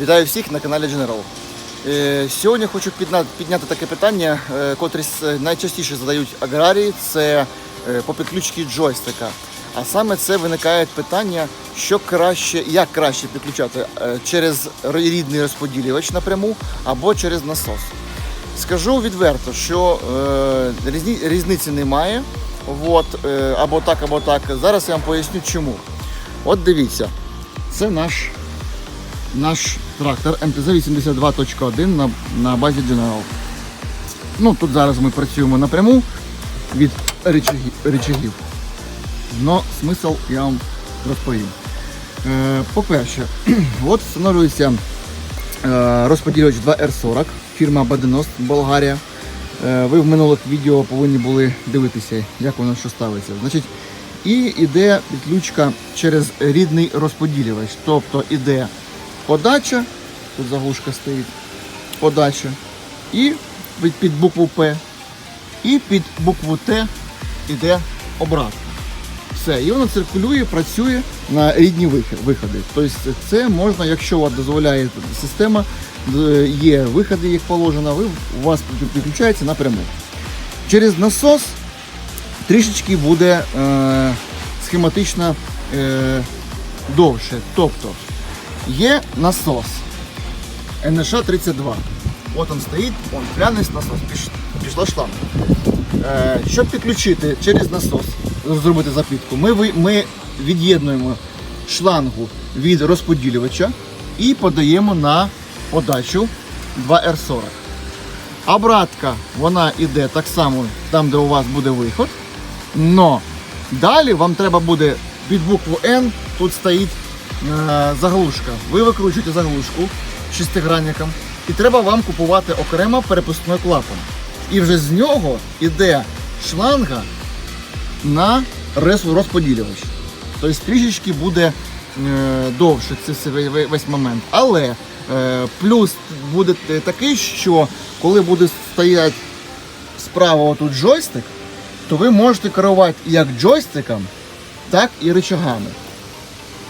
Вітаю всіх на каналі General. Е, Сьогодні хочу підняти таке питання, е, котрі найчастіше задають аграрії, це е, по підключці джойстика. А саме це виникає питання, що краще, як краще підключати через рідний розподілювач напряму або через насос. Скажу відверто, що е, різниці немає. От, е, або так, або так. Зараз я вам поясню чому. От дивіться, це наш наш трактор МТЗ-82.1 на, на базі General. Ну, тут зараз ми працюємо напряму від речагів. Но смисл я вам розповім. Е, по-перше, от встановлюється е, розподілювач 2R40, фірма Баденост, Болгарія. Е, ви в минулих відео повинні були дивитися, як воно що ставиться. Значить, і йде підключка через рідний розподілювач. Тобто іде подача, тут заглушка стоїть, подача, і під, букву П, і під букву Т йде обратно. Все, і воно циркулює, працює на рідні виходи. Тобто це можна, якщо вас дозволяє система, е, є виходи, як положено, ви, у вас підключається напряму. Через насос трішечки буде е, схематично е, довше. Тобто є насос НШ-32. От він стоїть, он пряний насос, піш, пішла шланга. Е, щоб підключити через насос, зробити запітку, ми, ми від'єднуємо шлангу від розподілювача і подаємо на подачу 2R40. Обратка вона йде так само там, де у вас буде виход. Но далі вам треба буде під букву N, тут стоїть заглушка. Ви викручуєте заглушку шестигранником і треба вам купувати окремо перепускний клапан. І вже з нього йде шланга на розподілювач. Тобто трішечки буде е, довше це весь момент. Але е, плюс буде такий, що коли буде стояти справа отут джойстик, то ви можете керувати як джойстиком, так і рычагами.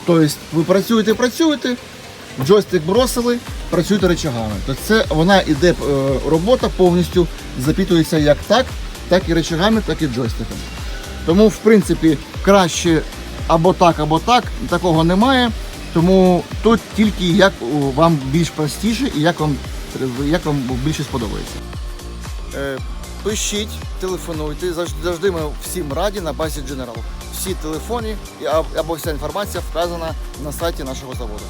Тобто ви працюєте, працюєте, джойстик бросили, працюєте рычагами. Тобто це вона іде е, робота повністю запитується як так, так і рычагами, так і джойстиком. Тому, в принципі, краще або так, або так, такого немає. Тому тут тільки як вам більш простіше і як вам, як вам більше сподобається. Е, Пишіть, телефонуйте. Завжди ми всім раді на базі General. Всі телефони або вся інформація вказана на сайті нашого заводу.